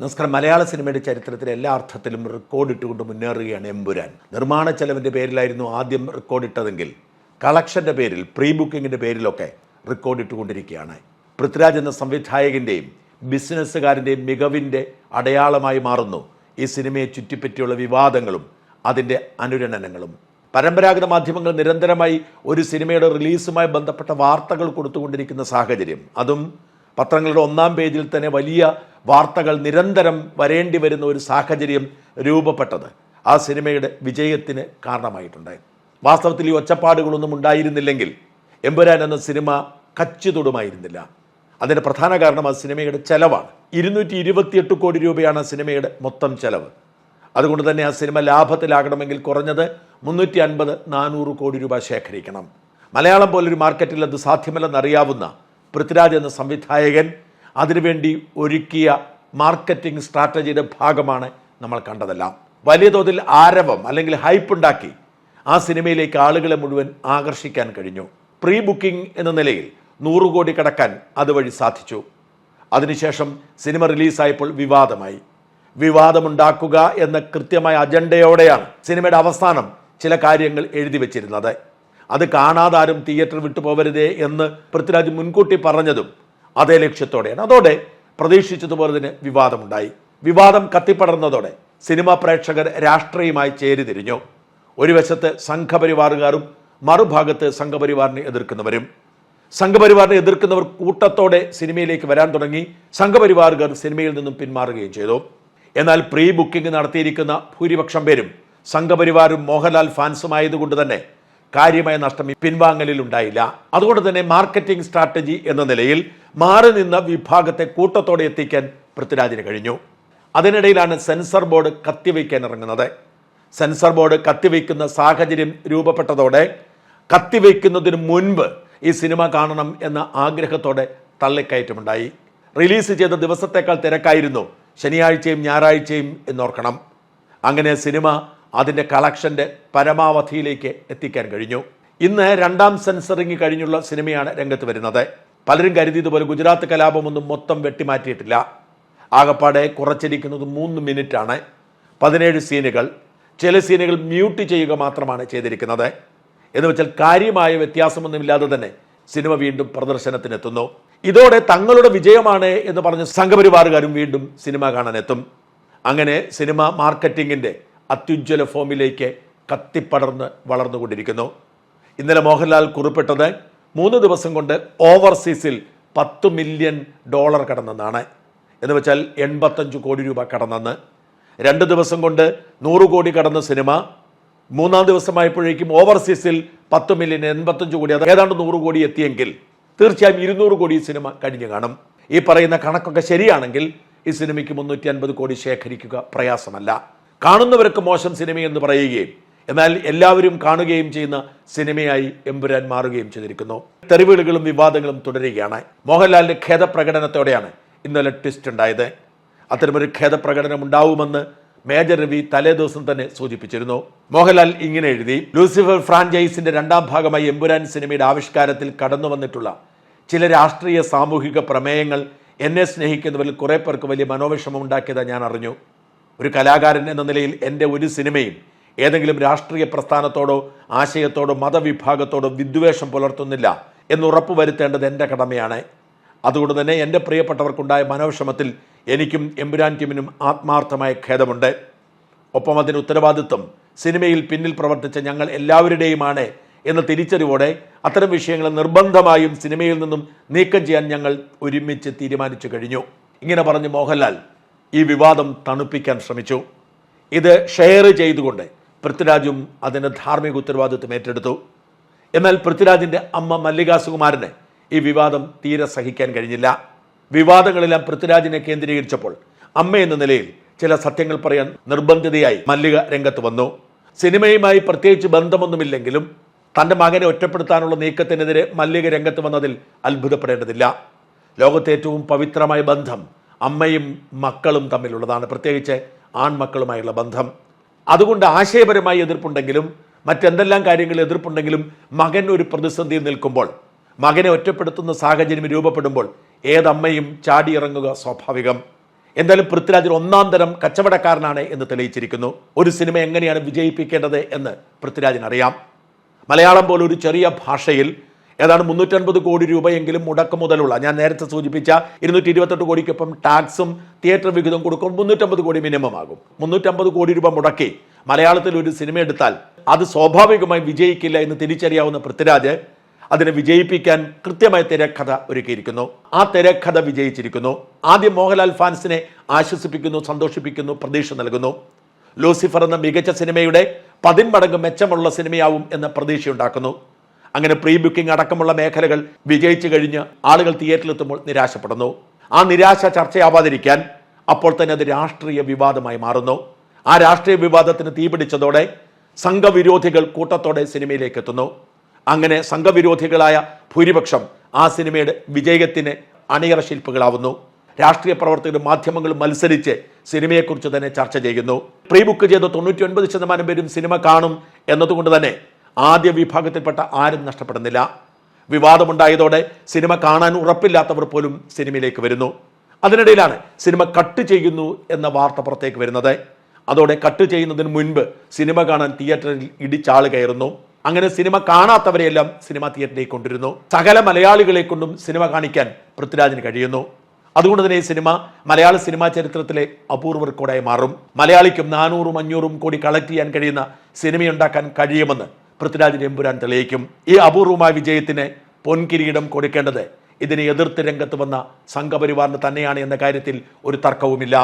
നമസ്കാരം. മലയാള സിനിമയുടെ ചരിത്രത്തിലെ എല്ലാ അർത്ഥത്തിലും റെക്കോർഡ് റെക്കോർഡിട്ടുകൊണ്ട് മുന്നേറുകയാണ് എമ്പുരാൻ. നിർമ്മാണ ചെലവിന്റെ പേരിലായിരുന്നു ആദ്യം റെക്കോർഡ് ഇട്ടതെങ്കിൽ കളക്ഷന്റെ പേരിൽ പ്രീ ബുക്കിങ്ങിന്റെ പേരിലൊക്കെ റെക്കോർഡിട്ടുകൊണ്ടിരിക്കുകയാണ് പൃഥ്വിരാജ് എന്ന സംവിധായകന്റെയും ബിസിനസ്സുകാരന്റെയും മികവിന്റെ അടയാളമായി മാറുന്നു. ഈ സിനിമയെ ചുറ്റിപ്പറ്റിയുള്ള വിവാദങ്ങളും അതിന്റെ അനുരണനങ്ങളും. പരമ്പരാഗത മാധ്യമങ്ങൾ നിരന്തരമായി ഒരു സിനിമയുടെ റിലീസുമായി ബന്ധപ്പെട്ട വാർത്തകൾ കൊടുത്തുകൊണ്ടിരിക്കുന്ന സാഹചര്യം അതും പത്രങ്ങളുടെ ഒന്നാം പേജിൽ തന്നെ വലിയ വാർത്തകൾ നിരന്തരം വരേണ്ടി വരുന്ന ഒരു സാഹചര്യം രൂപപ്പെട്ടത് ആ സിനിമയുടെ വിജയത്തിന് കാരണമായിട്ടുണ്ട് വാസ്തവത്തിൽ ഈ ഒച്ചപ്പാടുകളൊന്നും ഉണ്ടായിരുന്നില്ലെങ്കിൽ എമ്പുരാൻ എന്ന സിനിമ കച്ചിതൊടുമായിരുന്നില്ല. അതിന്റെ പ്രധാന കാരണം ആ സിനിമയുടെ ചെലവാണ്. ഇരുന്നൂറ്റി ഇരുപത്തിയെട്ട് കോടി രൂപയാണ് ആ സിനിമയുടെ മൊത്തം ചെലവ്. അതുകൊണ്ട് തന്നെ ആ സിനിമ ലാഭത്തിലാകണമെങ്കിൽ കുറഞ്ഞത് മുന്നൂറ്റി അൻപത് നാനൂറ് കോടി രൂപ ശേഖരിക്കണം. മലയാളം പോലൊരു മാർക്കറ്റിൽ അത് സാധ്യമല്ലെന്നറിയാവുന്ന പൃഥ്വിരാജ് എന്ന സംവിധായകൻ അതിനുവേണ്ടി ഒരുക്കിയ മാർക്കറ്റിംഗ് സ്ട്രാറ്റജിയുടെ ഭാഗമാണ് നമ്മൾ കണ്ടതെല്ലാം. വലിയ തോതിൽ ആരവം അല്ലെങ്കിൽ ഹൈപ്പ് ഉണ്ടാക്കി ആ സിനിമയിലേക്ക് ആളുകളെ മുഴുവൻ ആകർഷിക്കാൻ കഴിഞ്ഞു. പ്രീ ബുക്കിംഗ് എന്ന നിലയിൽ നൂറ് കോടി കടക്കാൻ അതുവഴി സാധിച്ചു. അതിനുശേഷം സിനിമ റിലീസായപ്പോൾ വിവാദമായി. വിവാദമുണ്ടാക്കുക എന്ന കൃത്യമായ അജണ്ടയോടെയാണ് സിനിമയുടെ അവസാനം ചില കാര്യങ്ങൾ എഴുതി വച്ചിരുന്നത്. അത് കാണാതാരും തിയേറ്റർ വിട്ടു പോകരുതേ എന്ന് പൃഥ്വിരാജ് മുൻകൂട്ടി പറഞ്ഞതും അതേ ലക്ഷ്യത്തോടെയാണ്. അതോടെ പ്രതീക്ഷിച്ചതുപോലെ തന്നെ വിവാദമുണ്ടായി. വിവാദം കത്തിപ്പടർന്നതോടെ സിനിമാ പ്രേക്ഷകർ രാഷ്ട്രീയമായി ചേരിതിരിഞ്ഞു. ഒരു വശത്ത് സംഘപരിവാറുകാരും മറുഭാഗത്ത് സംഘപരിവാറിനെ എതിർക്കുന്നവരും. സംഘപരിവാറിനെ എതിർക്കുന്നവർ കൂട്ടത്തോടെ സിനിമയിലേക്ക് വരാൻ തുടങ്ങി സംഘപരിവാറുകാർ സിനിമയിൽ നിന്നും പിന്മാറുകയും ചെയ്തു. എന്നാൽ പ്രീ ബുക്കിംഗ് നടത്തിയിരിക്കുന്ന ഭൂരിപക്ഷം പേരും സംഘപരിവാരും മോഹൻലാൽ ഫാൻസുമായതുകൊണ്ട് തന്നെ കാര്യമായ നഷ്ടം പിൻവാങ്ങലിൽ ഉണ്ടായില്ല. അതുകൊണ്ട് തന്നെ മാർക്കറ്റിംഗ് സ്ട്രാറ്റജി എന്ന നിലയിൽ മാറി നിന്ന വിഭാഗത്തെ കൂട്ടത്തോടെ എത്തിക്കാൻ പൃഥ്വിരാജിന് കഴിഞ്ഞു. അതിനിടയിലാണ് സെൻസർ ബോർഡ് കത്തിവയ്ക്കാൻ ഇറങ്ങുന്നത്. സെൻസർ ബോർഡ് കത്തിവയ്ക്കുന്ന സാഹചര്യം രൂപപ്പെട്ടതോടെ കത്തിവയ്ക്കുന്നതിന് മുൻപ് ഈ സിനിമ കാണണം എന്ന ആഗ്രഹത്തോടെ തള്ളിക്കയറ്റമുണ്ടായി. റിലീസ് ചെയ്ത ദിവസത്തേക്കാൾ തിരക്കായിരുന്നു. ശനിയാഴ്ചയും ഞായറാഴ്ചയും എന്നോർക്കണം. അങ്ങനെ സിനിമ അതിന്റെ കളക്ഷന്റെ പരമാവധിയിലേക്ക് എത്തിക്കാൻ കഴിഞ്ഞു. ഇന്ന് രണ്ടാം സെൻസറിങ് കഴിഞ്ഞുള്ള സിനിമയാണ് രംഗത്ത് വരുന്നത്. പലരും കരുതിയതുപോലെ ഗുജറാത്ത് കലാപമൊന്നും മൊത്തം വെട്ടിമാറ്റിയിട്ടില്ല. ആകപ്പാടെ കുറച്ചിരിക്കുന്നത് മൂന്ന് മിനിറ്റാണ്. പതിനേഴ് സീനുകൾ. ചില സീനുകൾ മ്യൂട്ട് ചെയ്യുക മാത്രമാണ് ചെയ്തിരിക്കുന്നത്. എന്ന് വെച്ചാൽ കാര്യമായ വ്യത്യാസമൊന്നുമില്ലാതെ തന്നെ സിനിമ വീണ്ടും പ്രദർശനത്തിനെത്തുന്നു. ഇതോടെ തങ്ങളുടെ വിജയമാണ് എന്ന് പറഞ്ഞ് സംഘപരിവാറുകാരും വീണ്ടും സിനിമ കാണാനെത്തും. അങ്ങനെ സിനിമ മാർക്കറ്റിങ്ങിന്റെ അത്യുജ്വല ഫോമിലേക്ക് കത്തിപ്പടർന്ന് വളർന്നുകൊണ്ടിരിക്കുന്നു. ഇന്നലെ മോഹൻലാൽ കുറിപ്പെട്ടത് മൂന്ന് ദിവസം കൊണ്ട് ഓവർസീസിൽ പത്ത് മില്യൺ ഡോളർ കടന്നെന്നാണ്. എന്ന് വെച്ചാൽ എൺപത്തഞ്ച് കോടി രൂപ കടന്നെന്ന്. രണ്ട് ദിവസം കൊണ്ട് നൂറ് കോടി കടന്ന സിനിമ. മൂന്നാം ദിവസമായപ്പോഴേക്കും ഓവർസീസിൽ പത്ത് മില്യൺ എൺപത്തഞ്ച് കോടി അത് ഏതാണ്ട് നൂറ് കോടി എത്തിയെങ്കിൽ തീർച്ചയായും ഇരുന്നൂറ് കോടി സിനിമ കഴിഞ്ഞു കാണും. ഈ പറയുന്ന കണക്കൊക്കെ ശരിയാണെങ്കിൽ ഈ സിനിമയ്ക്ക് മുന്നൂറ്റി അൻപത് കോടി ശേഖരിക്കുക പ്രയാസമല്ല. കാണുന്നവർക്ക് മോശം സിനിമയെന്ന് പറയുകയും എന്നാൽ എല്ലാവരും കാണുകയും ചെയ്യുന്ന സിനിമയായി എമ്പുരാൻ മാറുകയും ചെയ്തിരിക്കുന്നു. തെറിവിളികളും വിവാദങ്ങളും തുടരുകയാണ്. മോഹൻലാലിന്റെ ഖേദപ്രകടനത്തോടെയാണ് ഇന്നലെ ട്വിസ്റ്റ് ഉണ്ടായത്. അത്തരമൊരു ഖേദപ്രകടനം ഉണ്ടാവുമെന്ന് മേജർ രവി തലേ ദിവസം തന്നെ സൂചിപ്പിച്ചിരുന്നു. മോഹൻലാൽ ഇങ്ങനെ എഴുതി ലൂസിഫർ ഫ്രാഞ്ചൈസിന്റെ രണ്ടാം ഭാഗമായി എമ്പുരാൻ സിനിമയുടെ ആവിഷ്കാരത്തിൽ കടന്നു വന്നിട്ടുള്ള ചില രാഷ്ട്രീയ സാമൂഹിക പ്രമേയങ്ങൾ എന്നെ സ്നേഹിക്കുന്നവരിൽ കുറെ പേർക്ക് വലിയ മനോവിഷമം ഉണ്ടാക്കിയതാണ് ഞാൻ അറിഞ്ഞു. ഒരു കലാകാരൻ എന്ന നിലയിൽ എന്റെ ഒരു സിനിമയും ഏതെങ്കിലും രാഷ്ട്രീയ പ്രസ്ഥാനത്തോടോ ആശയത്തോടോ മതവിഭാഗത്തോടോ വിദ്വേഷം പുലർത്തുന്നില്ല എന്ന് ഉറപ്പുവരുത്തേണ്ടത് എന്റെ കടമയാണ്. അതുകൊണ്ട് തന്നെ എന്റെ പ്രിയപ്പെട്ടവർക്കുണ്ടായ മനോവിഷമത്തിൽ എനിക്കും എമ്പുരാൻ ടീമിനും ആത്മാർത്ഥമായ ഖേദമുണ്ട്. ഒപ്പം അതിന് ഉത്തരവാദിത്വം സിനിമയിൽ പിന്നിൽ പ്രവർത്തിച്ച ഞങ്ങൾ എല്ലാവരുടെയുമാണ് എന്ന തിരിച്ചറിവോടെ അത്തരം വിഷയങ്ങൾ നിർബന്ധമായും സിനിമയിൽ നിന്നും നീക്കം ചെയ്യാൻ ഞങ്ങൾ ഒരുമിച്ച് തീരുമാനിച്ചു കഴിഞ്ഞു. ഇങ്ങനെ പറഞ്ഞു മോഹൻലാൽ ഈ വിവാദം തണുപ്പിക്കാൻ ശ്രമിച്ചു. ഇത് ഷെയർ ചെയ്തുകൊണ്ട് പൃഥ്വിരാജും അതിന്റെ ധാർമ്മിക ഉത്തരവാദിത്വം ഏറ്റെടുത്തു. എന്നാൽ പൃഥ്വിരാജിന്റെ അമ്മ മല്ലികാ സുകുമാരന് ഈ വിവാദം തീരെ സഹിക്കാൻ കഴിഞ്ഞില്ല. വിവാദങ്ങളെല്ലാം പൃഥ്വിരാജിനെ കേന്ദ്രീകരിച്ചപ്പോൾ അമ്മ എന്ന നിലയിൽ ചില സത്യങ്ങൾ പറയാൻ നിർബന്ധിതയായി മല്ലിക രംഗത്ത് വന്നു. സിനിമയുമായി പ്രത്യേകിച്ച് ബന്ധമൊന്നുമില്ലെങ്കിലും തന്റെ മകനെ ഒറ്റപ്പെടുത്താനുള്ള നീക്കത്തിനെതിരെ മല്ലിക രംഗത്ത് വന്നതിൽ അത്ഭുതപ്പെടേണ്ടതില്ല. ലോകത്തെ ഏറ്റവും പവിത്രമായ ബന്ധം അമ്മയും മക്കളും തമ്മിലുള്ളതാണ്. പ്രത്യേകിച്ച് ആൺമക്കളുമായുള്ള ബന്ധം. അതുകൊണ്ട് ആശയപരമായി എതിർപ്പുണ്ടെങ്കിലും മറ്റെന്തെല്ലാം കാര്യങ്ങൾ എതിർപ്പുണ്ടെങ്കിലും മകൻ ഒരു പ്രതിസന്ധിയിൽ നിൽക്കുമ്പോൾ മകനെ ഒറ്റപ്പെടുത്തുന്ന സാഹചര്യം രൂപപ്പെടുമ്പോൾ ഏതമ്മയും ചാടിയിറങ്ങുക സ്വാഭാവികം. എന്തായാലും പൃഥ്വിരാജിൽ ഒന്നാം തരം കച്ചവടക്കാരനാണ് എന്ന് തെളിയിച്ചിരിക്കുന്നു. ഒരു സിനിമ എങ്ങനെയാണ് വിജയിപ്പിക്കേണ്ടത് എന്ന് പൃഥ്വിരാജിന് അറിയാം മലയാളം പോലെ ഒരു ചെറിയ ഭാഷയിൽ ഏതാണ്ട് മുന്നൂറ്റൻപത് കോടി രൂപയെങ്കിലും മുടക്ക് മുതലുള്ള ഞാൻ നേരത്തെ സൂചിപ്പിച്ച ഇരുന്നൂറ്റി ഇരുപത്തെട്ട് കോടിക്കൊപ്പം ടാക്സും തിയേറ്റർ വിഹിതം കൊടുക്കും മുന്നൂറ്റമ്പത് കോടി മിനിമം ആകും. മുന്നൂറ്റമ്പത് കോടി രൂപ മുടക്കി മലയാളത്തിൽ ഒരു സിനിമ എടുത്താൽ അത് സ്വാഭാവികമായി വിജയിക്കില്ല എന്ന് തിരിച്ചറിയാവുന്ന പൃഥ്വിരാജ് അതിനെ വിജയിപ്പിക്കാൻ കൃത്യമായ തിരക്കഥ ഒരുക്കിയിരിക്കുന്നു. ആ തിരക്കഥ വിജയിച്ചിരിക്കുന്നു. ആദ്യം മോഹൻലാൽ ഫാൻസിനെ ആശ്വസിപ്പിക്കുന്നു സന്തോഷിപ്പിക്കുന്നു പ്രതീക്ഷ നൽകുന്നു. ലൂസിഫർ എന്ന മികച്ച സിനിമയുടെ പതിന്മടങ്ങ് മെച്ചമുള്ള സിനിമയാവും എന്ന പ്രതീക്ഷയുണ്ടാക്കുന്നു. അങ്ങനെ പ്രീ ബുക്കിംഗ് അടക്കമുള്ള മേഖലകൾ വിജയിച്ചു കഴിഞ്ഞ് ആളുകൾ തിയേറ്ററിലെത്തുമ്പോൾ നിരാശപ്പെടുന്നു. ആ നിരാശ ചർച്ചയാവാതിരിക്കാൻ അപ്പോൾ തന്നെ അത് രാഷ്ട്രീയ വിവാദമായി മാറുന്നു. ആ രാഷ്ട്രീയ വിവാദത്തിന് തീപിടിച്ചതോടെ സംഘവിരോധികൾ കൂട്ടത്തോടെ സിനിമയിലേക്ക് എത്തുന്നു. അങ്ങനെ സംഘവിരോധികളായ ഭൂരിപക്ഷം ആ സിനിമയുടെ വിജയത്തിന് അണിയറ ശില്പികളാവുന്നു. രാഷ്ട്രീയ പ്രവർത്തകരും മാധ്യമങ്ങളും മത്സരിച്ച് സിനിമയെക്കുറിച്ച് തന്നെ ചർച്ച ചെയ്യുന്നു. പ്രീ ബുക്ക് ചെയ്ത തൊണ്ണൂറ്റി ഒൻപത് ശതമാനം പേരും സിനിമ കാണും എന്നതുകൊണ്ട് തന്നെ ആദ്യ വിഭാഗത്തിൽപ്പെട്ട ആരും നഷ്ടപ്പെടുന്നില്ല. വിവാദമുണ്ടായതോടെ സിനിമ കാണാൻ ഉറപ്പില്ലാത്തവർ പോലും സിനിമയിലേക്ക് വരുന്നു. അതിനിടയിലാണ് സിനിമ കട്ട് ചെയ്യുന്നു എന്ന വാർത്ത പുറത്തേക്ക് വരുന്നത്. അതോടെ കട്ട് ചെയ്യുന്നതിന് മുൻപ് സിനിമ കാണാൻ തിയേറ്ററിൽ ഇടിച്ചാൾ കയറുന്നു. അങ്ങനെ സിനിമ കാണാത്തവരെയെല്ലാം സിനിമ തിയേറ്ററിലേക്ക് കൊണ്ടിരുന്നു സകല മലയാളികളെ കൊണ്ടും സിനിമ കാണിക്കാൻ പൃഥ്വിരാജിന് കഴിയുന്നു. അതുകൊണ്ട് തന്നെ ഈ സിനിമ മലയാള സിനിമാ ചരിത്രത്തിലെ അപൂർവ റെക്കോർഡായി മാറും. മലയാളിക്കും നാനൂറും അഞ്ഞൂറും കോടി കളക്ട് ചെയ്യാൻ കഴിയുന്ന സിനിമയുണ്ടാക്കാൻ കഴിയുമെന്ന് പൃഥ്വിരാജ് എമ്പുരാൻ തെളിയിക്കും ഈ അപൂർവമായ വിജയത്തിന് പൊൻകിരീടം കൊടുക്കേണ്ടത് ഇതിനെ എതിർത്ത് രംഗത്ത് വന്ന സംഘപരിവാറിന് തന്നെയാണ് എന്ന കാര്യത്തിൽ ഒരു തർക്കവുമില്ല.